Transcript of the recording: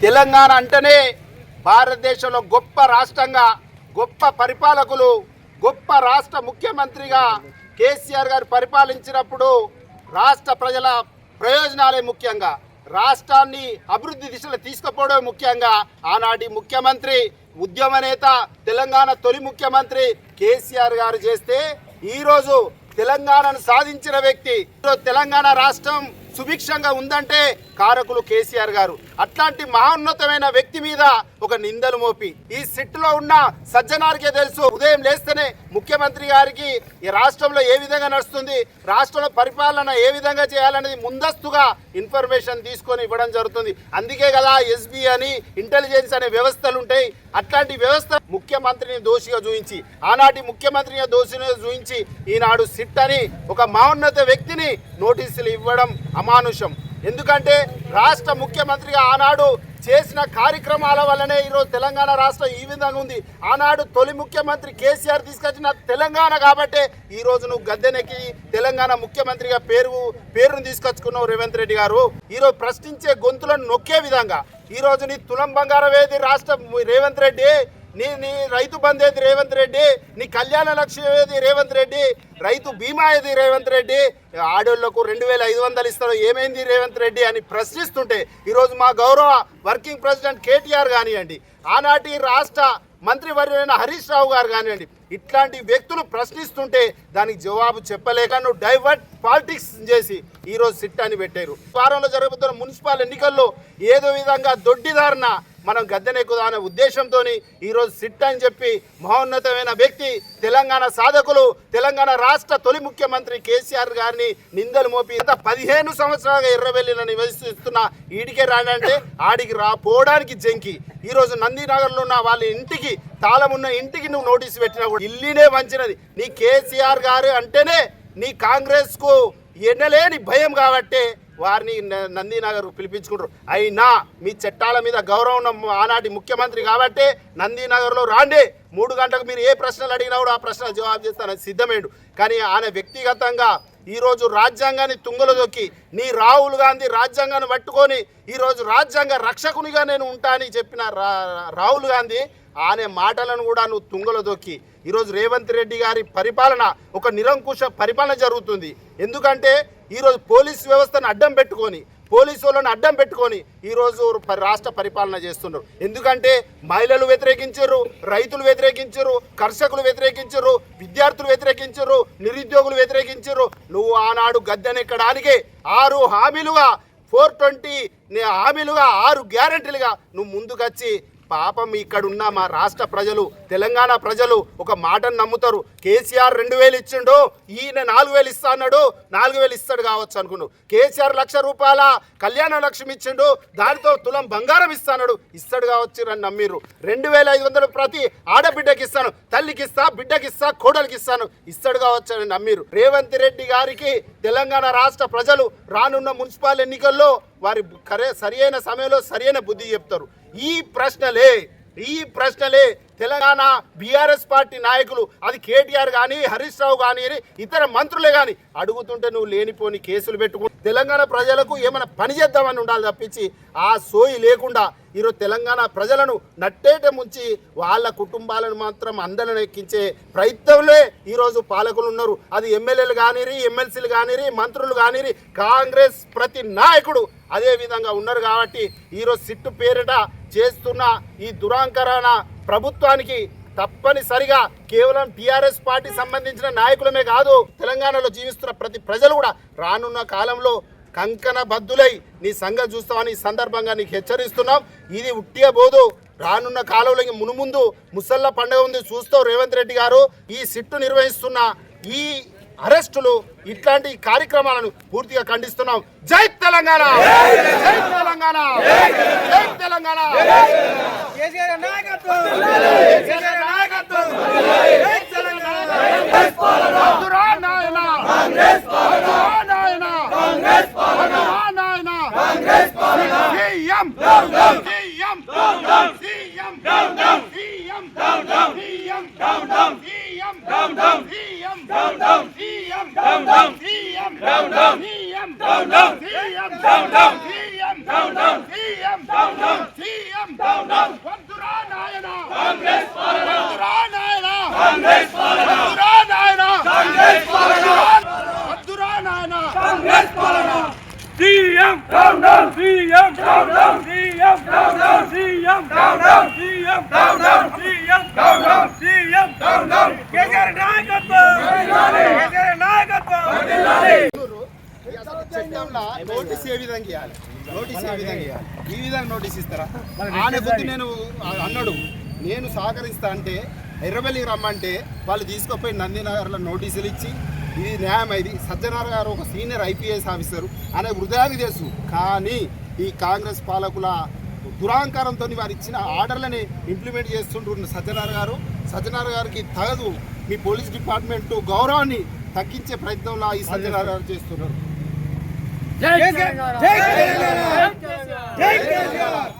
తెలంగాణ అంటేనే భారతదేశంలో గొప్ప రాష్ట్రంగా గొప్ప పరిపాలకులు గొప్ప రాష్ట్ర ముఖ్యమంత్రిగా కేసీఆర్ గారు పరిపాలించినప్పుడు రాష్ట్ర ప్రజల ప్రయోజనాలే ముఖ్యంగా రాష్ట్రాన్ని అభివృద్ధి దిశలో తీసుకుపోవడం ముఖ్యంగా. ఆనాటి ముఖ్యమంత్రి ఉద్యమ నేత తెలంగాణ తొలి ముఖ్యమంత్రి కేసీఆర్ గారు చేస్తే ఈరోజు తెలంగాణను సాధించిన వ్యక్తి తెలంగాణ రాష్ట్రం సుభిక్షంగా ఉందంటే కారకులు కేసీఆర్ గారు. అట్లాంటి మహోన్నతమైన వ్యక్తి మీద ఒక నిందలు మోపి. ఈ సిట్టులో ఉన్న సజ్జనారికే తెలుసు. ఉదయం లేస్తేనే ముఖ్యమంత్రి గారికి ఈ రాష్ట్రంలో ఏ విధంగా నడుస్తుంది రాష్ట్రంలో పరిపాలన ఏ విధంగా చేయాలనేది ముందస్తుగా ఇన్ఫర్మేషన్ తీసుకొని ఇవ్వడం జరుగుతుంది. అందుకే కదా ఎస్బీ అని ఇంటెలిజెన్స్ అనే వ్యవస్థలు ఉంటాయి. అట్లాంటి వ్యవస్థ ముఖ్యమంత్రిని దోషిగా చూపించి ఆనాటి ముఖ్యమంత్రిని దోషిగా చూపించి ఈనాడు సిట్ అని ఒక మహోన్నత వ్యక్తిని నోటీసులు ఇవ్వడం అమానుషం ఎందుకంటే రాష్ట్ర ముఖ్యమంత్రిగా ఆనాడు చేసిన కార్యక్రమాల వల్లనే ఈరోజు తెలంగాణ రాష్ట్రం ఈ విధంగా ఉంది. ఆనాడు తొలి ముఖ్యమంత్రి కేసీఆర్ తీసుకొచ్చిన తెలంగాణ కాబట్టే ఈ నువ్వు గద్దెనెక్కి తెలంగాణ ముఖ్యమంత్రిగా పేరు పేరును తీసుకొచ్చుకున్నావు రేవంత్ రెడ్డి గారు. ఈరోజు ప్రశ్నించే గొంతులను నొక్కే విధంగా. ఈ నీ తులం బంగారం ఏది? రాష్ట్ర రేవంత్ రెడ్డి నీ నీ రైతు బంధు ఏది రేవంత్ రెడ్డి నీ కళ్యాణ లక్ష్యం ఏది రేవంత్ రెడ్డి రైతు బీమా ఏది రేవంత్ రెడ్డి ఆడోళ్ళకు రెండు వేల ఐదు వందలు ఇస్తారు ఏమైంది రేవంత్ రెడ్డి అని ప్రశ్నిస్తుంటే ఈరోజు మా గౌరవ వర్కింగ్ ప్రెసిడెంట్ కేటీఆర్ కానివ్వండి ఆనాటి రాష్ట్ర మంత్రివర్యులైన హరీష్ రావు గారు కానివ్వండి ఇట్లాంటి వ్యక్తులు ప్రశ్నిస్తుంటే దానికి జవాబు చెప్పలేక నువ్వు డైవర్ట్ పాలిటిక్స్ చేసి ఈరోజు సిట్ అని పెట్టారు. వారంలో జరుగుతున్న మున్సిపల్ ఎన్నికల్లో ఏదో విధంగా దొడ్డిదారిన మనం గద్దెనెక్కుదా అనే ఉద్దేశంతో ఈరోజు సిట్ అని చెప్పి మహోన్నతమైన వ్యక్తి తెలంగాణ సాధకులు తెలంగాణ రాష్ట్ర తొలి ముఖ్యమంత్రి కేసీఆర్ గారిని నిందలు మోపి ఇంత పదిహేను సంవత్సరాలుగా ఎర్రవెల్లిన నివసిస్తున్న ఈడికే రాడంటే ఆడికి రా పోవడానికి జంకి. ఈరోజు నందినగర్లో ఉన్న వాళ్ళ ఇంటికి తాళం ఉన్న ఇంటికి నువ్వు నోటీసు పెట్టినా కూడా ఇల్లునే వంచినది. నీ కేసీఆర్ గారు అంటేనే నీ కాంగ్రెస్కు ఎన్నలేని భయం కాబట్టే వారిని నందీనగర్ నందినగర్ పిలిపించుకుంటారు. అయినా మీ చట్టాల మీద గౌరవం ఉన్న ఆనాటి ముఖ్యమంత్రి కాబట్టి నందినగర్లో రాండి. మూడు గంటలకు మీరు ఏ ప్రశ్నలు అడిగినా కూడా ఆ ప్రశ్నలు జవాబు చేస్తానని సిద్ధమేడు. కానీ ఆయన వ్యక్తిగతంగా ఈరోజు రాజ్యాంగాన్ని తుంగలు దొక్కి నీ రాహుల్ గాంధీ రాజ్యాంగాన్ని పట్టుకొని ఈరోజు రాజ్యాంగ రక్షకునిగా నేను ఉంటా అని చెప్పిన రా- రాహుల్ గాంధీ ఆనే మాటలను కూడా నువ్వు తుంగలో దొక్కి. ఈరోజు రేవంత్ రెడ్డి గారి పరిపాలన ఒక నిరంకుశ పరిపాలన జరుగుతుంది. ఎందుకంటే ఈరోజు పోలీస్ వ్యవస్థను అడ్డం పెట్టుకొని పోలీసు వాళ్ళని అడ్డం పెట్టుకొని ఈరోజు ప- రాష్ట్ర పరిపాలన చేస్తున్నారు. ఎందుకంటే మహిళలు వ్యతిరేకించరు రైతులు వ్యతిరేకించారు కర్షకులు వ్యతిరేకించరు విద్యార్థులు వ్యతిరేకించారు నిరుద్యోగులు వ్యతిరేకించరు. నువ్వు ఆనాడు గద్దెనెక్కడానికి ఆరు హామీలుగా ఫోర్ ట్వంటీ హామీలుగా ఆరు గ్యారంటీలుగా నువ్వు ముందుకొచ్చి పాపం ఇక్కడున్న మా రాష్ట్ర ప్రజలు తెలంగాణ ప్రజలు ఒక మాటను నమ్ముతారు. కేసీఆర్ రెండు వేలు ఇచ్చిండు ఈయన నాలుగు వేలు ఇస్తా అన్నాడు నాలుగు వేలు ఇస్తాడు కావచ్చు అనుకున్నాడు కేసీఆర్ లక్ష రూపాయల కళ్యాణ లక్ష్యం ఇచ్చిండు దానితో తులం బంగారం ఇస్తాడు ఇస్తాడు కావచ్చు అని నమ్మిర్రు. రెండు వేల ఐదు వందలు ప్రతి ఆడబిడ్డకి ఇస్తాను తల్లికి ఇస్తా బిడ్డకి ఇస్తా కోడలికి ఇస్తాను. ఇస్తాడు కావచ్చు అని నమ్మిరు రేవంత్ రెడ్డి గారికి తెలంగాణ రాష్ట్ర ప్రజలు రానున్న మున్సిపల్ ఎన్నికల్లో వారి కరే సరి అయిన సమయంలో సరియైన బుద్ధి చెప్తారు. ఈ ప్రశ్నలే ఈ ప్రశ్నలే తెలంగాణ బీఆర్ఎస్ పార్టీ నాయకులు అది కేటీఆర్ కానీ హరీష్ రావు కానీ ఇతర మంత్రులే కానీ అడుగుతుంటే నువ్వు లేనిపోని కేసులు పెట్టుకుని తెలంగాణ ప్రజలకు ఏమైనా పని చేద్దామని ఉండాలి తప్పించి ఆ సోయి లేకుండా ఈరోజు తెలంగాణ ప్రజలను నట్టేట ముంచి వాళ్ళ కుటుంబాలను మాత్రం అందరిని ఎక్కించే ప్రయత్నంలో ఈరోజు పాలకులు ఉన్నారు. అది ఎమ్మెల్యేలు కానిరి ఎమ్మెల్సీలు కానిరి మంత్రులు కానిరి కాంగ్రెస్ ప్రతి నాయకుడు అదే విధంగా ఉన్నారు కాబట్టి ఈరోజు సిట్టు పేరిట చేస్తున్న ఈ దురాంకరణ ప్రభుత్వానికి తప్పనిసరిగా కేవలం టీఆర్ఎస్ పార్టీ సంబంధించిన నాయకులమే కాదు తెలంగాణలో జీవిస్తున్న ప్రతి ప్రజలు కూడా రానున్న కాలంలో కంకణ బద్దులై నీ సంగతి చూస్తామని ఈ సందర్భంగా నీకు హెచ్చరిస్తున్నాం. ఇది ఉట్టిగా పోదు రానున్న కాలంలో ఇంక మునుముందు ముసల్ల పండుగ ఉంది. చూస్తావు రేవంత్ రెడ్డి గారు ఈ సిట్టు నిర్వహిస్తున్న ఈ అరెస్టులు ఇట్లాంటి కార్యక్రమాలను పూర్తిగా ఖండిస్తున్నాం. జై తెలంగాణ! జై తెలంగాణ! జై తెలంగాణ! నాయకత్వం! down, down. CM, down, down. CM, down, down. CM, down, down. CM, down, down. CM, down, down. வந்துரா Down, down, பாலனா Down, down, Congress Down, down, நாயனா Down, down, வந்துரா Down, down, பாலனா Down, down, down. CM, down, down. CM, down, down. CM, విధంగా ఇవ్వాలి. Notice ఏ విధంగా ఇవ్వాలి. ఈ విధంగా నోటీస్ ఇస్తారా? ఆయన కొద్ది నేను అన్నాడు. నేను సహకరిస్తా అంటే ఎర్రబెల్లికి రమ్మంటే వాళ్ళు తీసుకుపోయి నందినగర్లో నోటీసులు ఇచ్చి ఇది న్యాయం ఇది? సజ్జనార్ గారు ఒక సీనియర్ ఐపీఎస్ ఆఫీసర్. అనే హృదయానికి తెలుసు. కానీ ఈ కాంగ్రెస్ పాలకుల దురాంకారంతో వారు ఇచ్చిన ఆర్డర్లని ఇంప్లిమెంట్ చేస్తుంటున్న సజ్జనార్ గారు. సజ్జనార్ గారికి తగదు. మీ పోలీస్ డిపార్ట్మెంట్ గౌరవాన్ని తగ్గించే ప్రయత్నంలో ఈ సజ్జనార్ గారు చేస్తున్నారు. జై జై జై తెలంగాణ.